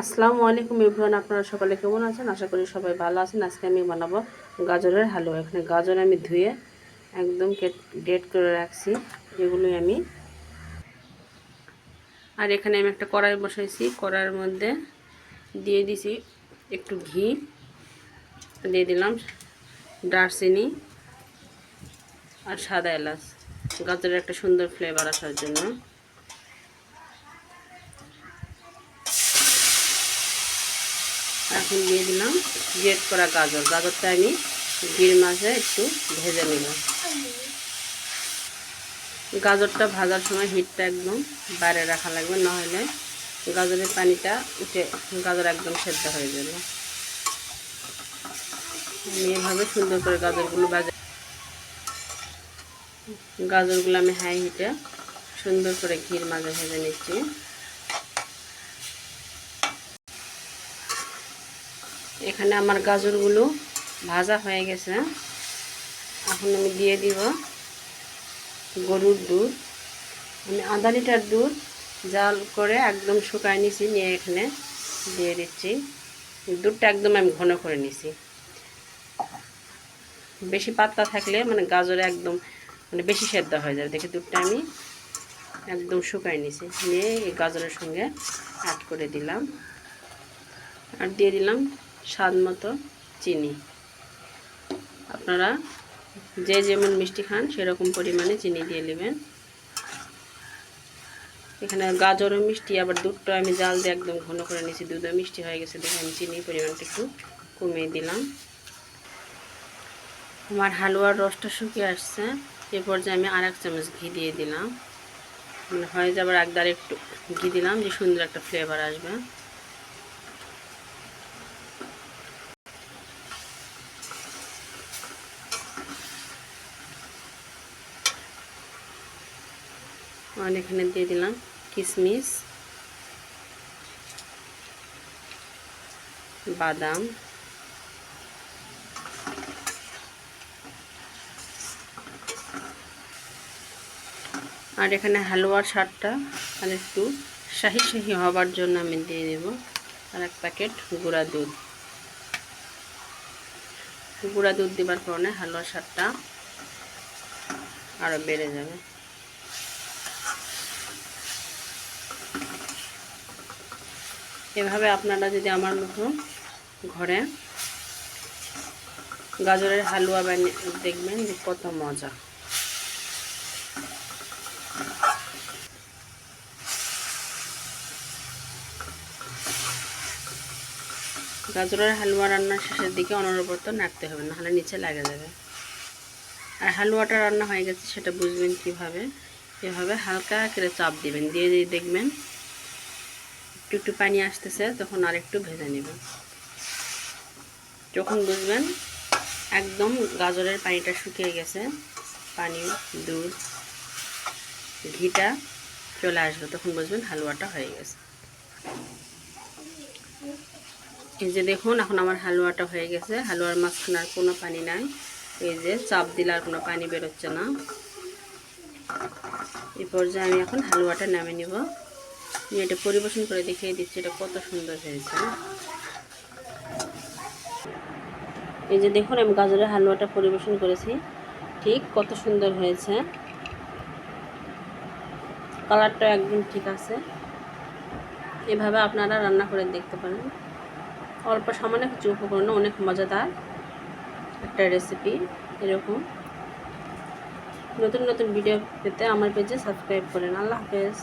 আসসালামু আলাইকুম ইব্রান আপনারা সকালে কেমন আছেন? আশা করি সবাই ভালো আছেন। আজকে আমি বানাবো গাজরের হালুয়া। এখানে গাজর আমি ধুয়ে একদম ডেট করে রাখছি, এগুলোই আমি। আর এখানে আমি একটা কড়াই বসাইছি। কড়াইয়ের মধ্যে দিয়ে দিছি একটু ঘি, দিয়ে দিলাম দারচিনি আর সাদা এলাচ। গাজরের একটা সুন্দর ফ্লেভার আসার জন্য। এখন দিয়ে দিলাম গ্রেট করা গাজর। গাজরটা আমি ঘির মাঝে একটু ভেজে নিলাম গাজরটা ভাজার সময় হিটটা একদম বাইরে রাখা লাগবে, নাহলে গাজরের পানিটা উঠে গাজর একদম সেদ্ধ হয়ে যাবে। আমি এভাবে সুন্দর করে গাজরগুলো বাজে গাজরগুলো আমি হাই হিটে সুন্দর করে ঘির মাঝে ভেজে নিচ্ছি। এখানে আমার গাজরগুলো ভাজা হয়ে গেছে। এখন আমি দিয়ে দিব গরুর দুধ। আমি আধা লিটার দুধ জাল করে একদম শুকায় নিছি, নিয়ে এখানে দিয়ে দিচ্ছি। দুধটা একদম আমি ঘন করে নিছি। বেশি পাতলা থাকলে মানে গাজরে একদম মানে বেশি সেদ্ধ হয়ে যাবে। দেখে দুধটা আমি একদম শুকায় নিছি। নিয়ে এই গাজরের সঙ্গে অ্যাড করে দিলাম। আর দিয়ে দিলাম স্বাদ মতো চিনি। আপনারা যে যেমন মিষ্টি খান, সেরকম পরিমাণে চিনি দিয়ে নেবেন। এখানে গাজরও মিষ্টি, আবার দুধটা আমি জাল দিয়ে একদম ঘন করে নিয়েছি দুধও মিষ্টি হয়ে গেছে। দেখে আমি চিনি পরিমাণটা একটু কমিয়ে দিলাম। আমার হালুয়ার রসটা শুকিয়ে আসছে। এ পর্যায়ে আমি আর এক চামচ ঘি দিয়ে দিলাম। মানে হয়ে যাবার একদার একটু ঘি দিলাম, যে সুন্দর একটা ফ্লেভার আসবে। আর এখানে দিয়ে দিলাম কিশমিশ বাদাম, আর এখানে হালুয়ার স্বাদটা আর একটু শাহি শাহি হবার জন্য আমি দিয়ে দেব আর এক প্যাকেট গুঁড়া দুধ। গুঁড়া দুধ দেওয়ার কারণে হালুয়ার স্বাদটা আরও বেড়ে যাবে। এভাবে আপনারা যদি আমার মতো ঘরে গাজরের হালুয়া বানিয়ে দেখবেন কত মজা। গাজরের হালুয়া রান্নার শেষের দিকে অনবরত নাড়তে হবে, নাহলে নিচে লাগে যাবে। আর হালুয়াটা রান্না হয়ে গেছে, সেটা বুঝবেন কীভাবে? এভাবে হালকা করে চাপ দিবেন, দিয়ে দিয়ে দেখবেন একটু একটু পানি আসতেছে, তখন আর একটু ভেজে নেবেন যখন বুঝবেন, একদম গাজরের পানিটা শুকিয়ে গেছে, পানি, দুধ, ঘিটা চলে আসবে, তখন বুঝবেন হালুয়াটা হয়ে গেছে। এই যে দেখুন, এখন আমার হালুয়াটা হয়ে গেছে, হালুয়ার মাঝখানে আর কোনো পানি নাই। এই যে চাপ দিলে আর কোনো পানি বেরোচ্ছে না। এই পর্যায়ে আমি এখন হালুয়াটা নামে নিব। আমি এটা পরিবেশন করে দেখিয়ে দিচ্ছি, এটা কত সুন্দর হয়েছে এই যে দেখুন, আমি গাজরের হালুয়াটা পরিবেশন করেছি। ঠিক কত সুন্দর হয়েছে। কালারটা একদম ঠিক আছে। এভাবে আপনারা রান্না করে দেখতে পারেন। অল্প সামান্য কিছু উপকরণ অনেক মজাদার একটা রেসিপি এরকম। নতুন নতুন ভিডিও পেতে আমার পেজে সাবস্ক্রাইব করেন। আল্লাহ হাফেজ।